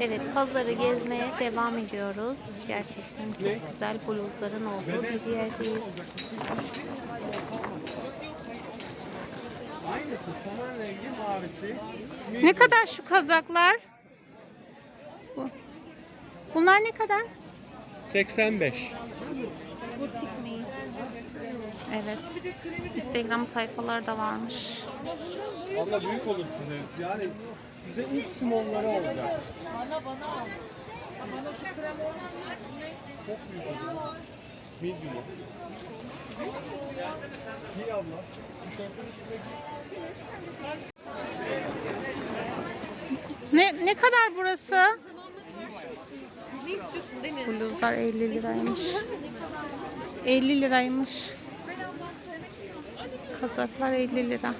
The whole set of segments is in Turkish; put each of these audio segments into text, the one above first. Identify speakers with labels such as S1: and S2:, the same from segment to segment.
S1: Evet, pazarı gezmeye devam ediyoruz. Gerçekten çok güzel bluzların olduğu bir yerdeyiz. Ne kadar şu kazaklar? Bu. Bunlar ne kadar?
S2: 85.
S1: Butik miyiz? Evet. Instagram sayfaları da varmış.
S2: Valla büyük olur size. Yani size ilk smonları olacak. Çok büyük olur. Medium. İyi abla.
S1: Ne ne kadar burası? Bluzlar 50 liraymış. 50 liraymış. Kazaklar 50 lira.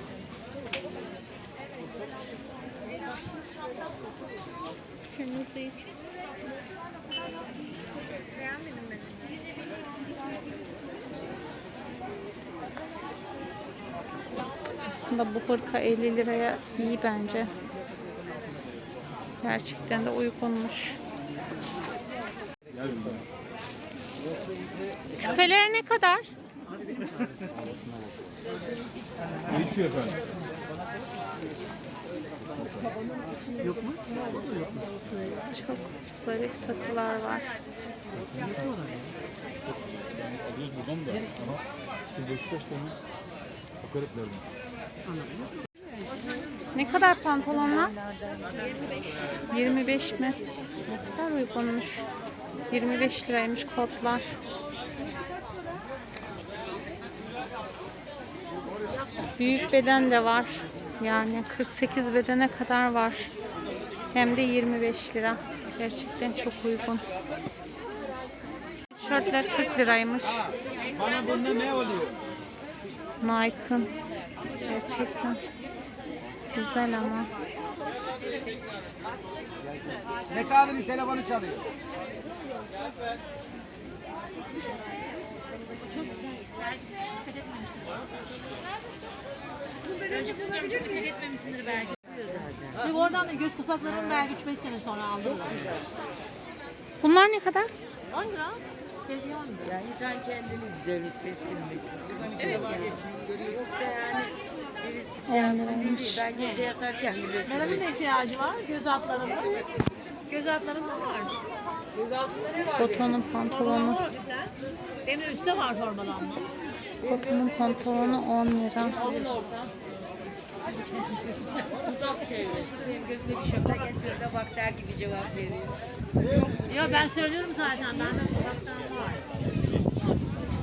S1: Aslında bu hırka 50 liraya iyi bence. Gerçekten de uygunmuş. Küpeler ne kadar?
S2: Değişiyor efendim.
S1: Çok zarif takılar var.
S3: Alıyoruz buradan da. Ama şu Beşiktaş tane akaretlerden.
S1: Ne kadar pantolonlar? 25 mi? Ne kadar uygunmuş. 25 liraymış kotlar. Büyük beden de var. Yani 48 bedene kadar var. Hem de 25 lira. Gerçekten çok uygun. Tişörtler 40 liraymış.
S2: Bana bunda ne oluyor?
S1: Nike'ın. Gerçekten. Güzel ama.
S2: Ne kadar telefonu çalıyor?
S4: Şimdi oradan da göz kapaklarını belki 3-5 sene sonra alırlar.
S1: Bunlar ne kadar?
S4: 10 lira. Tezgah 10 lira.
S5: Yani insan kendini güzel hissettirmek. Evet. Yoksa yani birisi şey yapsın değil. Ben gece yatarken bile
S4: de ihtiyacı var. Göz altlarında. Göz altlarında var.
S1: Kotonun pantolonu.
S4: Benim de üstte var formalanma.
S1: Kotonun pantolonu 10 lira.
S5: Dudak çevresi. Senin gözüne bir şey yok. Gözüne bak der gibi cevap veriyor.
S4: Yok ben söylüyorum zaten. Bende sokaktan var.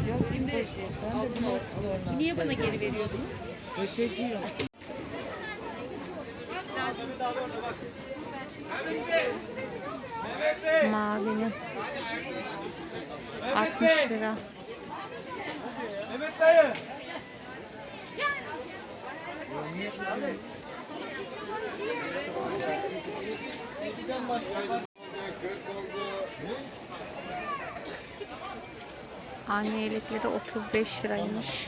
S5: Yok şimdi şey. Ben de
S4: Niye bana geri veriyordun?
S5: Poşet diyor.
S1: Mavinin. 60 lira.
S2: Evet dayı.
S1: Anne yelekleri 35 liraymış.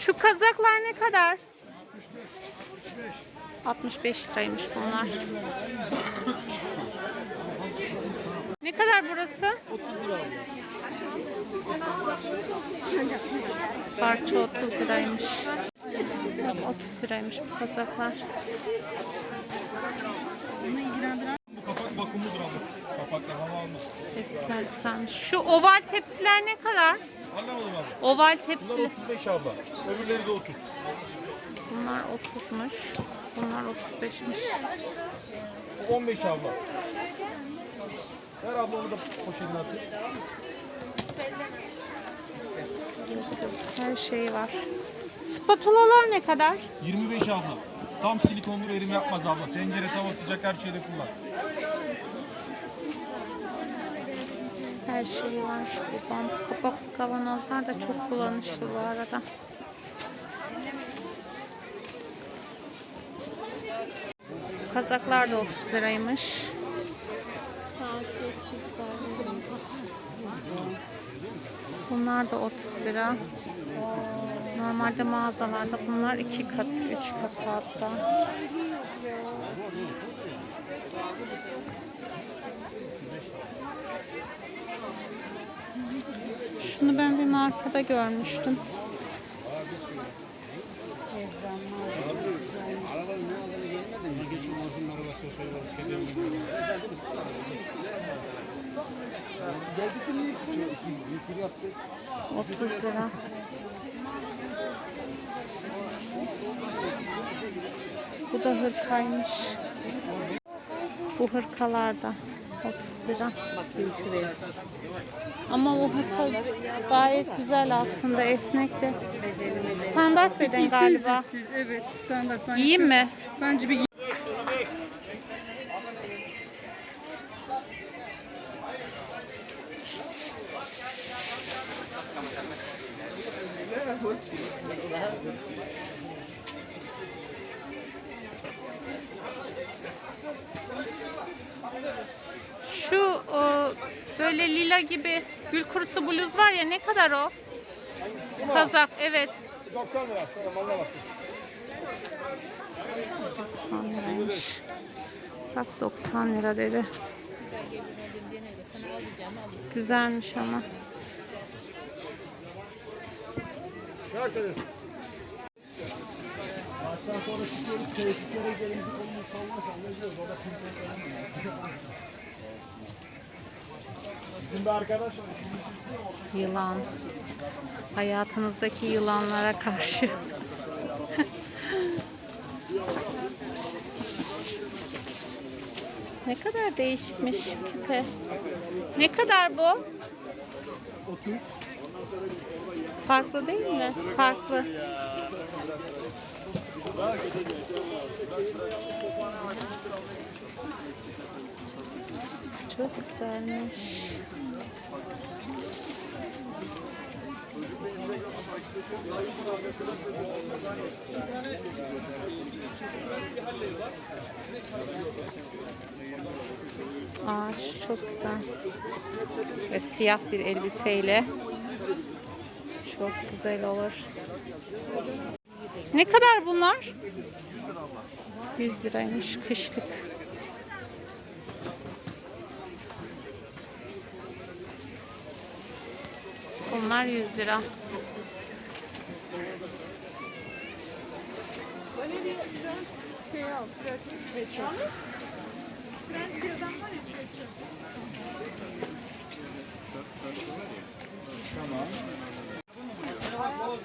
S1: Şu kazaklar ne kadar? 65 liraymış bunlar. Ne kadar burası? 30 lira. Parça 30 liraymış. Yok, 30 liraymış bu kazaklar.
S3: Bu kapak bakımıdır ama. Kapaklar hava almaz.
S1: Tepsiler güzelmiş. Şu oval tepsiler ne kadar?
S3: Anlamadım abi.
S1: Oval
S3: Bunlar
S1: tepsi.
S3: 35 abla. Öbürleri de 30.
S1: Bunlar 30'muş. Bunlar 35'miş.
S3: Bu 15 abla. Ver abla onu da poşetine atayım.
S1: Her şey var. Spatulalar ne kadar?
S3: 25 abla. Tam silikonlu erim yapmaz abla. Tencere, tava, sıcak her şeyde kullan.
S1: Her şey var. Bu bant kapaklı kavanozlar da çok kullanışlı bu arada. Kazaklar da 30 liraymış. Bunlar da 30 lira. Normalde mağazalarda bunlar iki kat, üç kat hatta. Şunu ben bir markada görmüştüm. Otuz lira. Bu da hırkaymış. Bu hırkalar da 30 lira. Ama o hırka gayet güzel aslında esnek de. Standart beden galiba.
S6: Evet standart. Ben
S1: İyi mi?
S6: Bence bir
S1: kadar o? Kazak evet.
S2: 90 lira. Sana bak.
S1: 90 liraymış. Bak 90 lira dedi. Güzelmiş ama.
S2: Baştan sonra arkadaş.
S1: Yılan. Hayatınızdaki yılanlara karşı. ne kadar değişikmiş küpe. Ne kadar bu?
S2: 30.
S1: Farklı değil mi? Farklı. Çok güzelmiş. Şu çok güzel. Ve siyah bir elbiseyle çok güzel olur. Ne kadar bunlar? 100 liraymış kışlık. Bunlar 100 lira.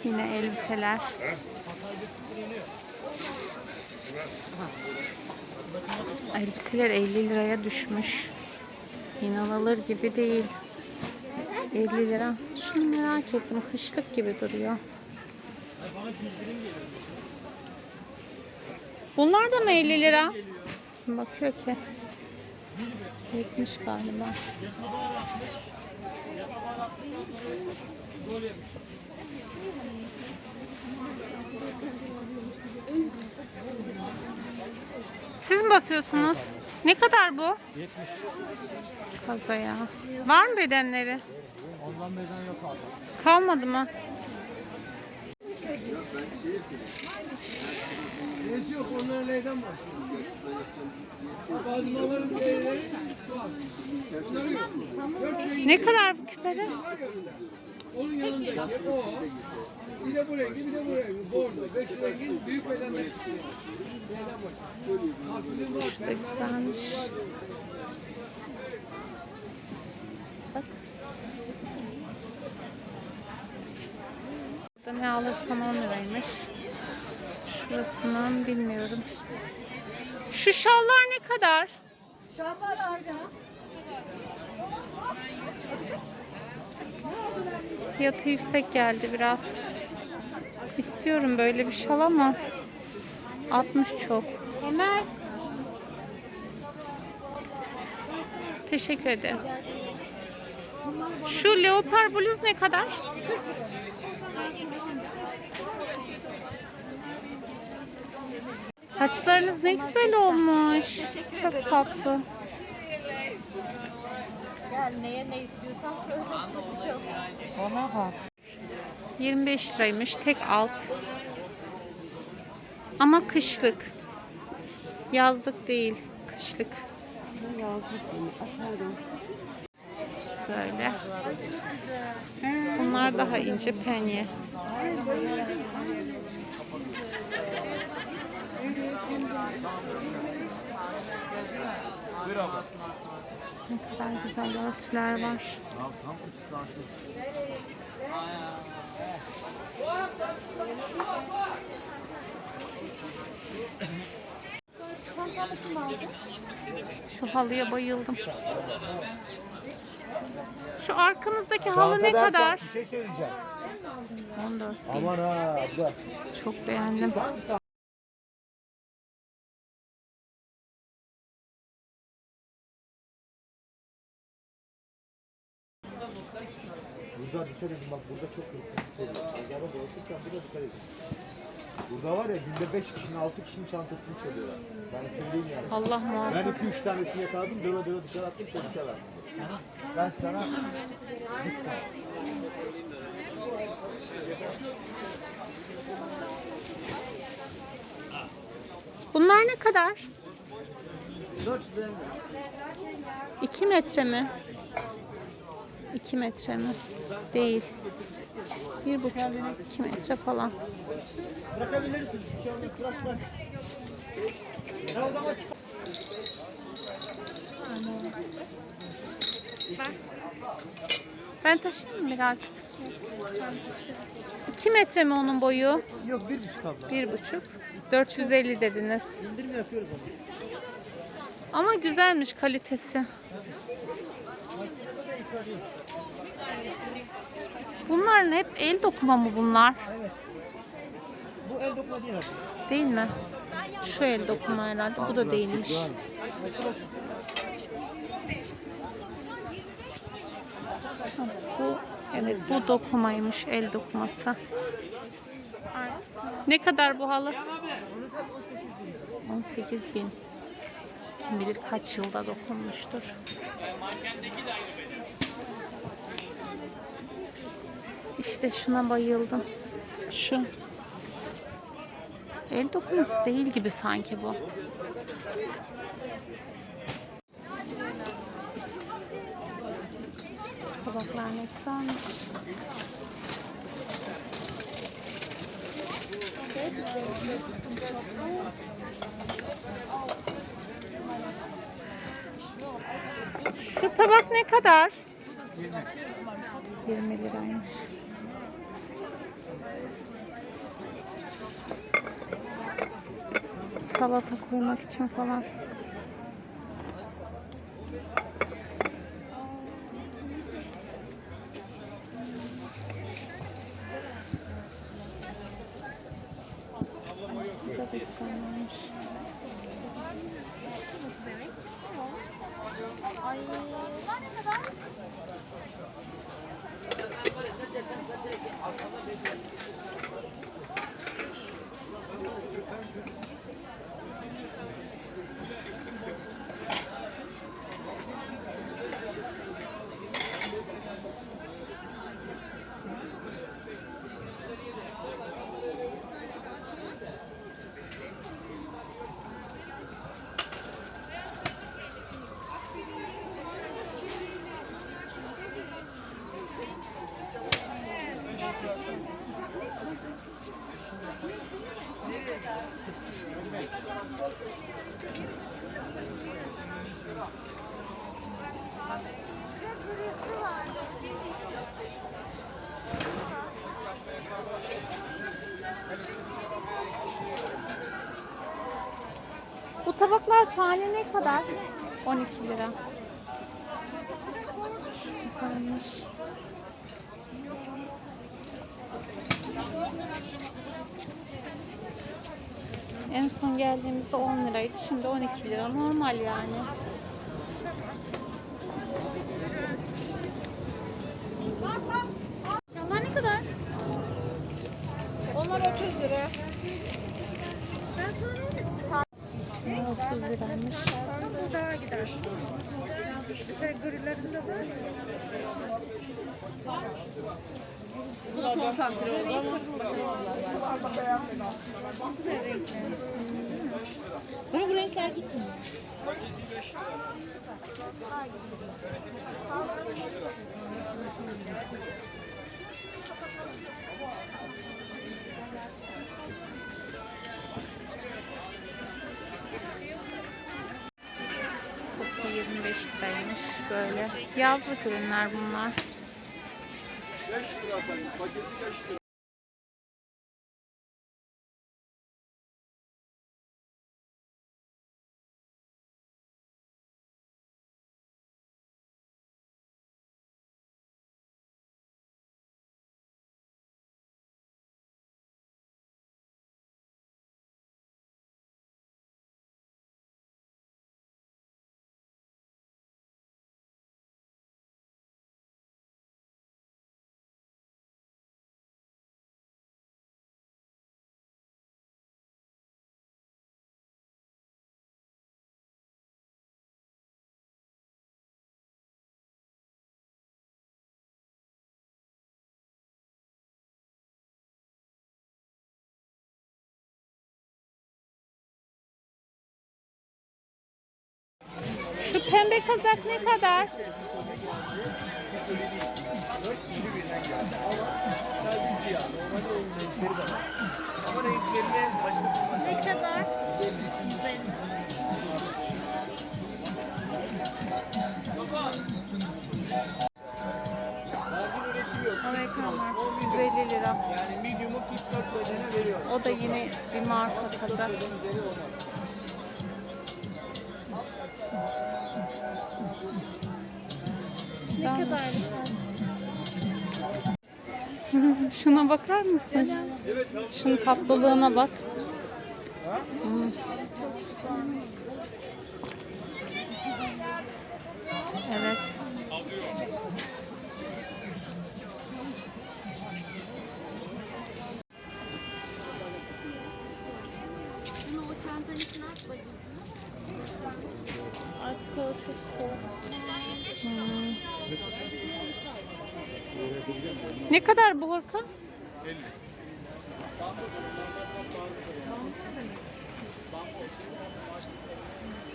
S1: Yine elbiseler. Elbiseler 50 liraya düşmüş. İnanılır gibi değil. 50 lira. Şunu merak ettim. Kışlık gibi duruyor. Bunlar da mı 50 lira? Kim bakıyor ki? 70 galiba. Siz mi bakıyorsunuz? Ne kadar bu? 70. Fazla ya. Var mı bedenleri?
S2: Ondan beden yok abi.
S1: Kalmadı mı?
S2: Nesi yok onların neyden.
S1: Ne kadar bu küpeler?
S2: Onun yanındaki o. Bir de bu rengi bir de bu rengi. Bordo. Beş rengin büyük bedenler.
S1: Güzelmiş. Burada ne alırsam 10 liraymış. Şurasından bilmiyorum. Şu şallar ne kadar? Fiyatı yüksek geldi biraz. İstiyorum böyle bir şal ama 60 çok. Ömer. Teşekkür ederim. Şu leopar bluz ne kadar? Saçlarınız ne güzel olmuş. Çok tatlı.
S4: Gel neye ne istiyorsan söyle. Çok.
S7: Ona bak.
S1: 25 liraymış tek alt. Ama kışlık. Yazlık değil, kışlık. Böyle. Bunlar daha ince penye. Ne kadar güzel örtüler var. Şu halıya bayıldım. Şu arkamızdaki halı ne kadar?
S2: Bir şey söyleyeceğim.
S1: 14 bin.
S2: Aman ha abla.
S1: Çok beğendim.
S2: Burada dikkat edin bak burada çok hırsızlık oluyor. Pazarda dolaşırken burada dikkat edin. Burada var ya günde 5 kişinin 6 kişinin çantasını çalıyorlar. Ben söyleyeyim yani.
S1: Allah muhafaza.
S2: Ben 2-3 tanesini yakaladım döve döve dışarı attım polise verdim. Ben sana discount.
S1: Bunlar ne kadar? 2 metre mi? 2 metre mi? Değil. Bir buçuk, iki metre falan.
S2: Bırakabilirsin. Çık.
S1: Ben taşıyayım birazcık? 2 metre mi onun boyu?
S2: Yok bir buçuk abla.
S1: Bir buçuk. 450 dediniz.
S2: İndirim yapıyoruz ama.
S1: Ama güzelmiş kalitesi. Bunlar hep el dokuma mı bunlar?
S2: Bu el dokuma değil abi.
S1: Değil mi? Şu el dokuma herhalde. Bu da değilmiş. Bu evet bu dokumaymış el dokuması. Ne kadar bu halı? 18 bin. Kim bilir kaç yılda dokunmuştur. İşte şuna bayıldım. Şu. El dokuması değil gibi sanki bu. Tabaklar ne güzelmiş. Şu tabak ne kadar? 20 liraymış. Salata koymak için falan. 愛い。Bu tabaklar tane ne kadar? 12 lira. En son geldiğimizde 10 liraydı. Şimdi 12 lira. Normal yani. Onlar ne kadar?
S4: Onlar 30 lira.
S1: liraymış.
S5: Bu daha gider. Mesela gırlarında var.
S4: Böyle bu renkler gitmiyor.
S1: Sosu 25 liraymış böyle. Yazlık ürünler bunlar. 5 lira payı, paketi 5 lira. Şu pembe kazak ne kadar?
S8: Ne kadar?
S1: Amerikan markası 150 lira.
S9: Yani medium'u 44 bedene veriyor.
S1: O da yine bir marka kazak.
S8: Ne kadar?
S1: Şuna bakar mısın? Şunun tatlılığına bak. Evet. Kadar bu hırka?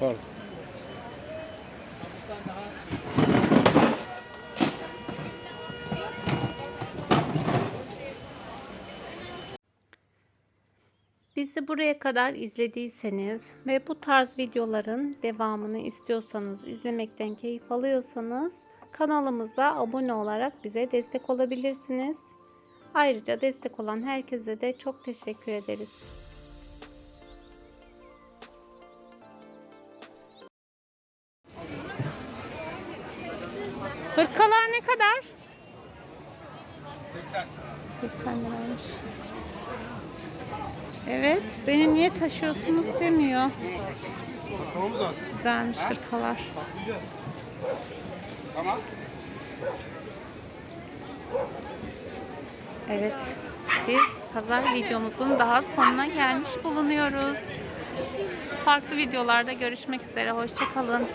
S3: Pardon.
S1: Bizi buraya kadar izlediyseniz ve bu tarz videoların devamını istiyorsanız, izlemekten keyif alıyorsanız kanalımıza abone olarak bize destek olabilirsiniz. Ayrıca destek olan herkese de çok teşekkür ederiz. Hırkalar ne kadar? 80. 80 liraymış. Evet, beni niye taşıyorsunuz demiyor. Güzelmiş hırkalar. Evet, bir pazar videomuzun daha sonuna gelmiş bulunuyoruz. Farklı videolarda görüşmek üzere, hoşçakalın.